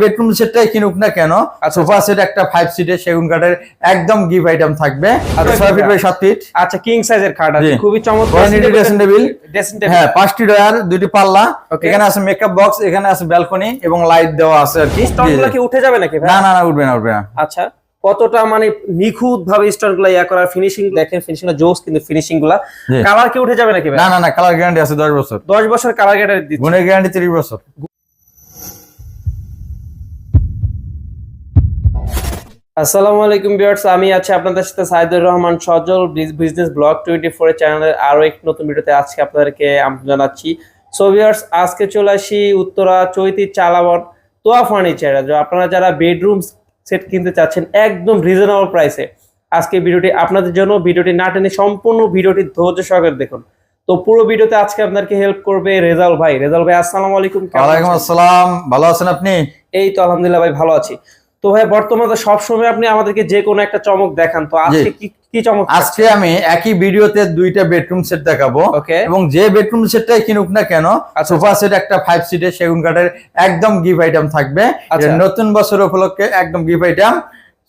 Bedroom সেটটাই কিনুক না কেন sofa set একটা ফাইভ সিটের সেগুন কাঠের একদম গিফট আইটেম থাকবে। আচ্ছা, ছয় ফিট বাই সাত ফিট আচ্ছা কিং সাইজের খাট আছে খুবই চমৎকার। ড্রেসিং টেবিল হ্যাঁ পাঁচটি ডয়ার দুটি পাল্লা এখানে আছে মেকআপ বক্স এখানে আছে ব্যালকনি এবং লাইট দেওয়া আছে আর কি। কি উঠে যাবে নাকি না না না উঠবে না উঠবে না। আচ্ছা কতটা মানে নিখুঁত ভাবে স্টোনগুলো ইয়া করার ফিনিশিং দেখেন ফিনিশিং জোস কিন্তু ফিনিশিংগুলা। কালার কি উঠে যাবে নাকি না না না কালার গ্যারান্টি আছে দশ বছর। দশ বছর কালার গ্যারান্টি দিচ্ছে। গুণের গ্যারান্টি তিরিশ বছর। আসসালামু আলাইকুম ভিউয়ার্স আমি আছি আপনাদের সাথে Saidur Rahman Sajal business blog twenty four চ্যানেলের আরও এক নতুন ভিডিওতে আজকে আপনাদেরকে জানাচ্ছি। সো ভিউয়ার্স আজকে চলে আসি উত্তরা চৈতি চালাবন তোয়া ফার্নিচার আপনারা যারা বেডরুম সেট কিনতে চাচ্ছেন একদম রিজনেবল প্রাইসে আজকে ভিডিওটি আপনাদের জন্য। ভিডিওটি না টেনে সম্পূর্ণ ভিডিওটি ধৈর্য সহকারে দেখুন। তো পুরো ভিডিওতে আজকে আপনাদেরকে হেল্প করবে রেজাল ভাই। রেজাল ভাই আসসালামু আলাইকুম ওয়ালাইকুম আসসালাম ভালো আছেন আপনি? এই তো আলহামদুলিল্লাহ ভাই ভালো আছি। তো ভাই বর্তমানে সবসময় আপনি আমাদেরকে যে কোনো একটা চমক দেখান। তো আজকে কি কি চমক আজকে আমি একই ভিডিওতে দুইটা বেডরুম সেট দেখাবো। ওকে। এবং যে বেডরুম সেটটাই কিনুক না কেন আচ্ছা, সোফা সেট একটা ফাইভ সিটের সেগুন কাঠের একদম গিফট আইটেম থাকবে। আচ্ছা। নতুন বছর উপলক্ষে একদম গিফট আইটেম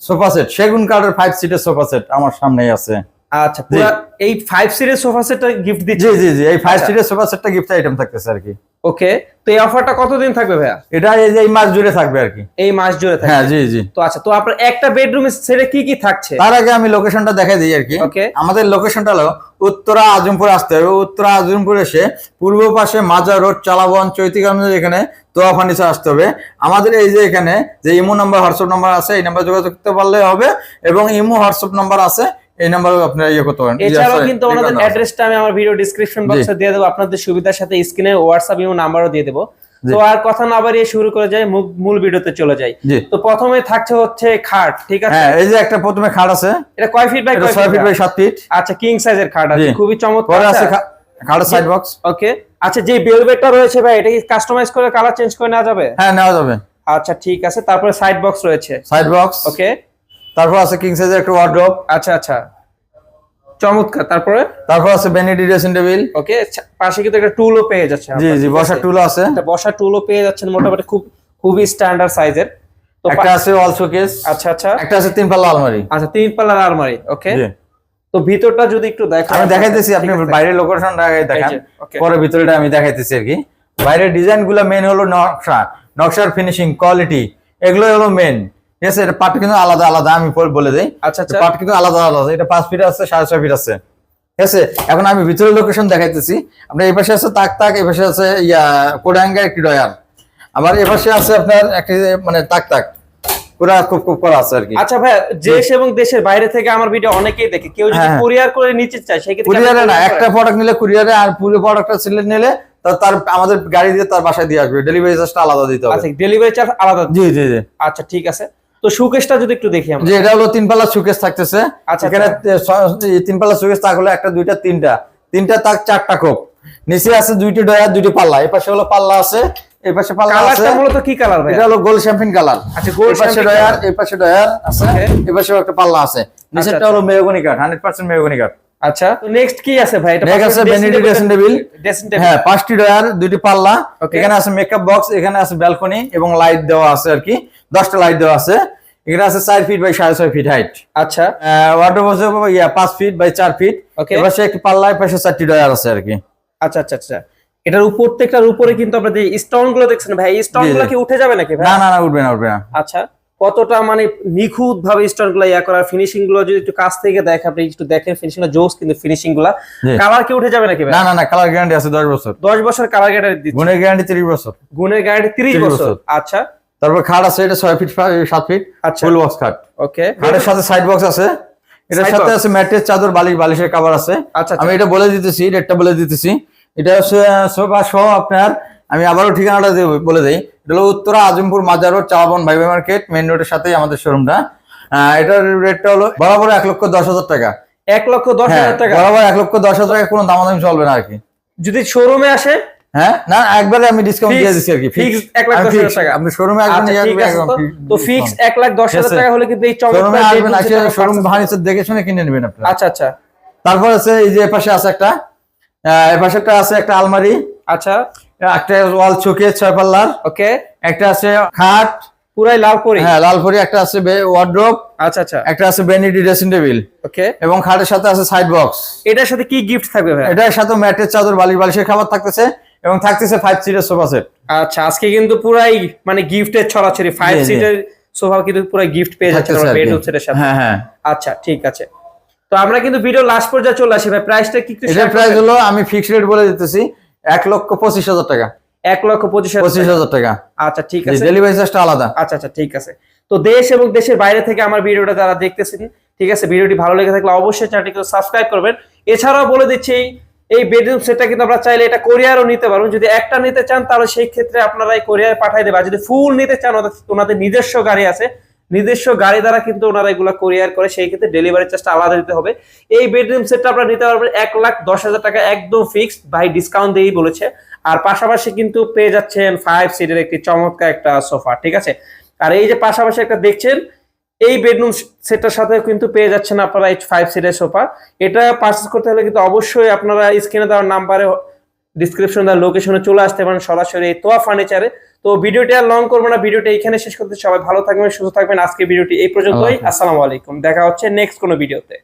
সোফা সেট সেগুন কাঠের ফাইভ সিটের সোফা সেট আমার সামনেই আছে। আচ্ছা এই ফাইভ সিরিজ সোফা সেটটা গিফট দিচ্ছি। জি জি জি এই ফাইভ। সিটের সোফা সেটটা গিফট আইটেম থাকতেছে আর কি। ওকে তো এই অফারটা কতদিন থাকবে ভাইয়া? এটা এই যে এই মাস জুড়ে থাকবে আর কি। এই মাস জুড়ে থাকবে। হ্যাঁ জি জি। তো আচ্ছা তো আপনার একটা বেডরুমের সেটে কি কি থাকছে? তার আগে আমি লোকেশনটা দেখাই দিই আর কি। ওকে আমাদের লোকেশনটা হলো উত্তরা আজমপুর আসতে হবে। উত্তরা আজমপুর এসে পূর্ব পাশে মাজার রোড চালাবন চৈতিগঞ্জ এখানে তোয়া ফার্নিচার আসতে হবে। আমাদের এই যে এখানে যে ইমো নাম্বার হোয়াটসঅ্যাপ নাম্বার আছে এই নাম্বার যোগাযোগ করতে পারলে হবে এবং ইমো হোয়াটসঅ্যাপ নাম্বার আছে। এই নাম্বারে আপনারা ইয়ে করতে পারেন। এছাড়াও কিন্তু ওনাদের অ্যাড্রেসটা আমি আমার ভিডিও ডিসক্রিপশন বক্সে দিয়ে দেবো। আপনাদের সুবিধার সাথে স্ক্রিনে হোয়াটসঅ্যাপ ইমো নাম্বারও দিয়ে দেবো। তো আর কথা না বাড়িয়ে শুরু করে যাই মূল- ভিডিওতে চলে যাই। তো প্রথমে থাকছে হচ্ছে খাট ঠিক আছে? হ্যাঁ এই যে একটা প্রথমে খাট আছে। এটা কয় ফিট বাই কয় ফিট বাই ফিট সাত ফিট আচ্ছা কিং সাইজের খাট আছে। খুবই চমৎকার আছে। খা- খাটের সাইড বক্স ওকে আচ্ছা যে বেলভেটটা রয়েছে ভাই এটা কি কাস্টমাইজ করে কালার চেঞ্জ করে নেওয়া যাবে? হ্যাঁ নেওয়া যাবে। আচ্ছা ঠিক আছে। তারপরে সাইড বক্স রয়েছে। সাইড বক্স ওকে তারপর আছে কিং সাইজের একটা ওয়ার্ড্রপ আচ্ছা আচ্ছা। চমৎকার। তারপরে? তারপর আছে ভ্যানিটি ড্রেসিং টেবিল ওকে পাশে কিন্তু একটা টুলও পেয়ে যাচ্ছে জি জি বসার টুল আছে। একটা বসার টুলও পেয়ে যাচ্ছেন মোটামুটি খুব খুবই স্ট্যান্ডার্ড সাইজের তো একটা আছে ওয়াল শোকেস আচ্ছা আচ্ছা। একটা আছে তিন পাল্লা আলমারি। আচ্ছা তিন পাল্লার আলমারি ওকে। তো ভিতরটা যদি একটু দেখেন। আমি দেখাইতেছি আপনি। বাইরের লোকেশনটা আগে দেখান. পরে ভিতরেটা আমি দেখাইতেছি আর কি। বাইরের ডিজাইনগুলো মেন হলো নকশা। নকশার ফিনিশিং কোয়ালিটি এগুলো হলো মেন ঠিক আছে এটা পাট কিন্তু আলাদা আলাদা আমি বলে দিই। আচ্ছা আচ্ছা। পাট কিন্তু আলাদা আলাদা এটা পাঁচ ফিট আছে সাড়ে ছয় ফিট আছে। ঠিক আছে এখন আমি ভিতরের লোকেশন দেখাইতেছি। আপনার এই পাশে আছে তাক তাক এই পাশে আছে ইয়া কোডাঙ্গা একটি ডয়ার আবার এ পাশে আছে আপনার একটি মানে তাক তাক। পুরা খুব খুব করা আছে আর কি। আচ্ছা ভাই দেশ এবং দেশের বাইরে থেকে আমার ভিডিও অনেকেই দেখে। কেউ যদি হ্যাঁ। কুরিয়ার করে নিতে চায় সেক্ষেত্রে কুরিয়ারে না একটা প্রোডাক্ট নিলে কুরিয়ারে আর পুরো প্রোডাক্টটা সিলেক্ট নিলে তার আমাদের গাড়ি দিয়ে তার বাসায় দিয়ে আসবে। ডেলিভারি চার্জটা আলাদা দিতে হবে। আচ্ছা ডেলিভারি চার্জ আলাদা জি জি জি। আচ্ছা ঠিক আছে। তো সুকেশটা যদি একটু দেখি আমরা। যে এটা হলো তিন পাল্লা থাকতেছে। আচ্ছা, এখানে তিন পাল্লা তাক হলো একটা দুইটা তিনটা। তিনটা তাক চারটা কোপ। নিচে আছে দুইটি ডয়ার দুইটি পাল্লা। এই পাশে হলো পাল্লা আছে এই পাশে পাল্লা আছে। কালারটা মূলত কি কালার ভাই এটা হলো গোল শ্যাম্পিন কালার আচ্ছা, গোল পাশে ডয়ার। এই পাশে ডয়ার আছে. এই একটা পাল্লা আছে। নিচেরটা আচ্ছা। হলো মেহগনি কাঠ হান্ড্রেড পার্সেন্ট মেহগনি কাঠ। আচ্ছা। তো নেক্সট কি আছে ভাই? এটা আছে vanity dressing table। Dressing table হ্যাঁ পাঁচটি ডয়ার দুইটি পাল্লা এখানে আছে মেকআপ বক্স এখানে আছে ব্যালকনি এবং লাইট দেওয়া আছে আর কি। দশটা লাইট দেওয়া আছে। এখানে আছে চার ফিট বাই সাড়ে ছয় ফিট হাইট আচ্ছা। ওয়ার্ডরোব আছে ইয়া পাঁচ ফিট বাই চার ফিট Okay. এবার একটি পাল্লা পাশে চারটি ডয়ার আছে আর কি। আচ্ছা আচ্ছা আচ্ছা। এটার প্রত্যেকটার উপরে কিন্তু আপনার যে স্টোনগুলো দেখছেন ভাই স্টোনগুলো। কি উঠে যাবে নাকি ভাই? না না না উঠবে না উঠবে না। আচ্ছা। কতটা মানে নিখুঁত ভাবে স্টোনগুলো ইয়া করার ফিনিশিংগুলো যদি একটু কাছ থেকে দেখে আপনি একটু দেখেন ফিনিশিংগুলো জোস কিন্তু ফিনিশিংগুলা কালার কি উঠে যাবে নাকি না না না কালার গ্যারান্টি আছে দশ বছর। দশ বছর কালার গ্যারান্টি দিচ্ছে। গুণের গ্যারান্টি তিরিশ বছর। গুণের গ্যারান্টি 30 বছর। আচ্ছা। তারপর খাট আছে এটা ছয় ফিট সাত ফিট আচ্ছা। ফুল বক্স খাট। ওকে খাটের সাথে সাইড বক্স আছে। এটার সাথে আছে ম্যাট্রেস চাদর বালিশ বালিশের কাভার আছে। আচ্ছা, আমি এটা বলে দিতেছি রেটটা বলে দিতেছি। এটা হচ্ছে সোফা সহ আপনার আমি আবারও ঠিকানাটা বলে দিই। এটা হলো উত্তরা আজমপুর মাজার রোড চাওয়াবন ভাইবে মার্কেট মেইন রোডের সাথেই আমাদের শোরুমটা এটার রেটটা হলো বরাবর এক লক্ষ দশ হাজার টাকা। এক লক্ষ দশ হ্যাঁ হাজার টাকা? বরাবর এক লক্ষ দশ হাজার টাকা কোনো দামাদামি চলবে না আর কি। যদি শোরুমে আসে? হ্যাঁ না একবারে আমি ডিসকাউন্ট Fix- দিয়ে দিচ্ছি আর কি লাখ হাজার টাকা। আপনি শোরুমে আসবেন আচ্ছা তো। ফিক্স লাখ দশ হাজার টাকা হলে কিন্তু এই শোরুমে আসবেন আসে শোরুম দেখে শুনে কিনে নেবেন আপনারা। আচ্ছা আচ্ছা। তারপর আছে এই যে এপাশে আছে একটা এপাশে একটা আছে একটা আলমারি। আচ্ছা। একটা ওয়াল চোখে ছয় পাল্লার। ওকে। একটা আছে খাট। পুরাই লাল পরি। হ্যাঁ লালপুরি একটা আছে ওয়ার্ড্রোপ আচ্ছা আচ্ছা। একটা আছে বেনিডি ড্রেসিং টেবিল ওকে। এবং খাটের সাথে আছে সাইড বক্স এটার সাথে কি গিফট থাকবে ভাই এটার সাথে ম্যাটের চাদর বালিশ বালিশের খাবার থাকতেছে এবং থাকতেছে ফাইভ সিটের সোফা সেট আচ্ছা আজকে কিন্তু পুরাই মানে গিফটের ছড়াছড়ি। ফাইভ। সিটের সোফা কিন্তু পুরো গিফট পেয়ে যাচ্ছে। বেডরুম সেটের সাথে। হ্যাঁ হ্যাঁ। আচ্ছা ঠিক আছে। তো আমরা কিন্তু ভিডিও লাস্ট পর্যায়ে চলে আসি ভাই। প্রাইসটা কি এটার প্রাইস হলো আমি ফিক্সড রেট বলে দিতেছি। এক লক্ষ পঁচিশ হাজার টাকা। এক লক্ষ পঁচিশ পঁচিশ হাজার টাকা। আচ্ছা ঠিক আছে। ডেলিভারি চার্জটা আলাদা। আচ্ছা আচ্ছা ঠিক আছে। তো দেশ এবং দেশের বাইরে থেকে আমার ভিডিওটা যারা দেখতেছেন ঠিক আছে ভিডিওটি ভালো লেগে থাকলে অবশ্যই চ্যানেলটিকে সাবস্ক্রাইব করবেন। এছাড়াও বলে দিচ্ছি এই- বেডরুম সেটটা কিন্তু আপনারা চাইলে এটা কোরিয়ারও নিতে পারবেন। যদি একটা নিতে চান তাহলে সেই ক্ষেত্রে আপনারা এই কোরিয়ার পাঠিয়ে দেবেন আর যদি ফুল নিতে চান ওনাদের নিজস্ব গাড়ি আছে নিজস্ব গাড়ি দ্বারা কিন্তু ওনারা এগুলো কোরিয়ার করে, সেই ক্ষেত্রে ডেলিভারি চার্জটা আলাদা দিতে হবে। এই বেডরুম সেটটা আপনারা নিতে পারবেন এক লাখ দশ হাজার টাকা একদম ফিক্সড ভাই ডিসকাউন্ট দিয়েই বলেছে। আর পাশাপাশি কিন্তু পেয়ে যাচ্ছেন ফাইভ সিটের একটি চমৎকার একটা সোফা ঠিক আছে? আর এই যে পাশাপাশি একটা দেখছেন, এই বেডরুম সেটটার সাথে কিন্তু পেয়ে যাচ্ছেন আপনারা এই ফাইভ সিটের সোফা এটা পারচেস করতে হলে কিন্তু অবশ্যই আপনারা স্ক্রিনে দেওয়ার নাম্বারে ডিসক্রিপশন দা লোকেশনে চলে আসতে পারেন সরাসরি এই তোয়া ফার্নিচারে তো ভিডিওটি আর লং করব না ভিডিওটি এখানে শেষ করতে সবাই ভালো থাকবেন সুস্থ থাকবেন। আজকে ভিডিওটি এই পর্যন্তই। আসসালামু আলাইকুম। দেখা হচ্ছে নেক্সট কোনো ভিডিওতে